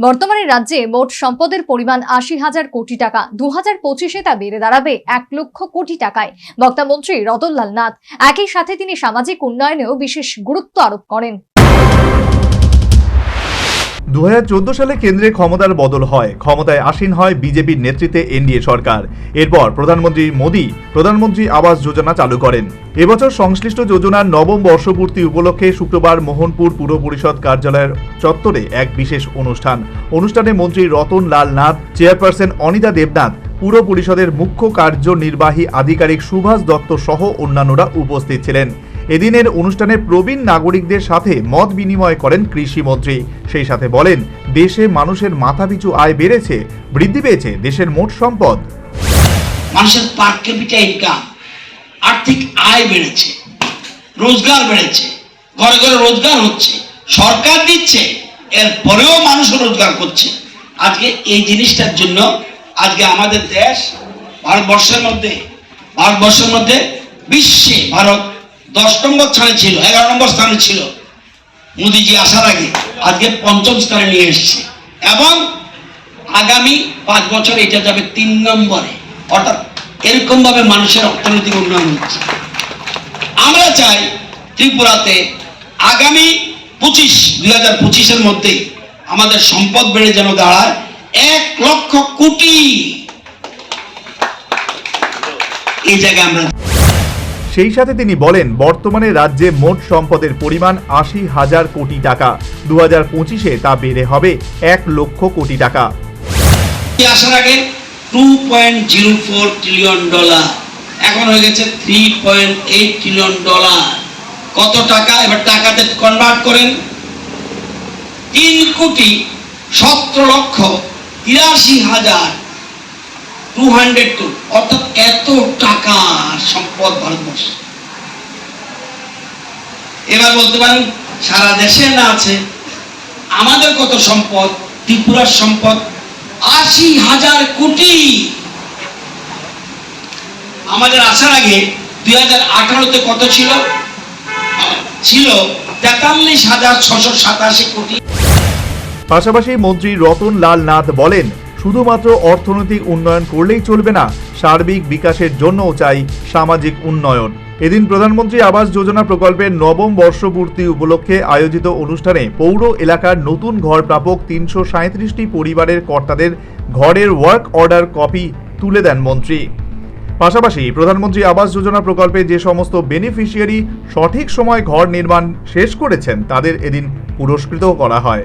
বর্তমানে রাজ্যে মোট সম্পদের পরিমাণ আশি হাজার কোটি টাকা। দু হাজার পঁচিশে তা বেড়ে দাঁড়াবে এক লক্ষ কোটি টাকায়। বক্তামন্ত্রী রতনলাল নাথ একই সাথে তিনি সামাজিক উন্নয়নেও বিশেষ গুরুত্ব আরোপ করেন। দু হাজার চোদ্দ সালে কেন্দ্রে ক্ষমতার বদল হয়। ক্ষমতায় আসীন হয় বিজেপির নেতৃত্বে এনডিএ সরকার। এরপর প্রধানমন্ত্রী মোদী প্রধানমন্ত্রী আবাস যোজনা চালু করেন। এবছর সংশ্লিষ্ট যোজনার নবম বর্ষপূর্তি উপলক্ষে শুক্রবার মোহনপুর পুর পরিষদ কার্যালয়ের চত্বরে এক বিশেষ অনুষ্ঠান। অনুষ্ঠানে মন্ত্রী রতন লাল নাথ, চেয়ারপারসন অনিতা দেবনাথ, পুর পরিষদের মুখ্য কার্যনির্বাহী আধিকারিক সুভাষ দত্ত সহ অন্যান্যরা উপস্থিত ছিলেন। এদিনের অনুষ্ঠানে প্রবীণ নাগরিকদের সাথে মত বিনিময় করেন কৃষিমন্ত্রী। সেই সাথে বলেন, দেশে মানুষের মাথাপিছু আয় বেড়েছে, বৃদ্ধি পেয়েছে, দেশের মোট সম্পদ। মানুষের পার ক্যাপিটা ইনকাম আর্থিক আয় বেড়েছে, রোজগার বেড়েছে, ঘরে ঘরে রোজগার হচ্ছে, সরকার দিচ্ছে, এর পরেও মানুষ রোজগার করছে। আজকে এই জিনিসটার জন্য আজকে আমাদের দেশ, ভারতবর্ষের মধ্যে ভারতবর্ষের মধ্যে বিশ্বে ভারত দশ নম্বর স্থানে ছিল, এগারো নম্বর স্থানে ছিল। মোদিজি আসার আগে, আজকে পঞ্চম স্থানে নিয়ে এসছে। এবং আগামী পাঁচ বছর এটা যাবে তিন নম্বরে। অর্থাৎ এরকম ভাবে মানুষের অর্থনৈতিক উন্নয়ন হচ্ছে। আমরা চাই ত্রিপুরাতে আগামী পঁচিশ দুই হাজার পঁচিশের মধ্যে আমাদের সম্পদ বেড়ে যেন দাঁড়ায় এক লক্ষ কোটি। এই জায়গায় আমরা সেই সাথে তিনি বলেন, বর্তমানে রাজ্যে মোট সম্পদের পরিমাণ আশি হাজার কোটি টাকা। দু হাজার পঁচিশে তা বেড়ে হবে এক লক্ষ কোটি টাকা। আসার আগে? Two point zero four trillion dollar. এখন হয়ে গেছে three point eight trillion dollar. কত টাকা? এবার টাকাতে কনভার্ট করেন। তিন কোটি সতেরো লক্ষ তিরাশি হাজার টু হান্ড্রেড টু অর্থাৎ এত টাকা সম্পদ ভারতবর্ষ। এবার বলতে পারেন, সারা দেশে না আছে, আমাদের কত সম্পদ? ত্রিপুরার সম্পদ আশি হাজার কোটি। আমাদের আসার আগে দুই হাজার আঠারোতে কত ছিল? ছিল তেতাল্লিশ হাজার ছশো সাতাশি কোটি। পাশাপাশি মন্ত্রী রতন লাল নাথ বলেন শুধুমাত্র অর্থনৈতিক উন্নয়ন করলেই চলবে না, সার্বিক বিকাশের জন্যও চাই সামাজিক উন্নয়ন। এদিন প্রধানমন্ত্রী আবাস যোজনা প্রকল্পের নবম বর্ষপূর্তি উপলক্ষে আয়োজিত অনুষ্ঠানে পৌর এলাকার নতুন ঘর প্রাপক তিনশো সাঁত্রিশটি পরিবারের কর্তাদের ঘরের ওয়ার্ক অর্ডার কপি তুলে দেন মন্ত্রী। পাশাপাশি প্রধানমন্ত্রী আবাস যোজনা প্রকল্পে যে সমস্ত বেনিফিশিয়ারি সঠিক সময় ঘর নির্মাণ শেষ করেছেন, তাদের এদিন পুরস্কৃত করা হয়।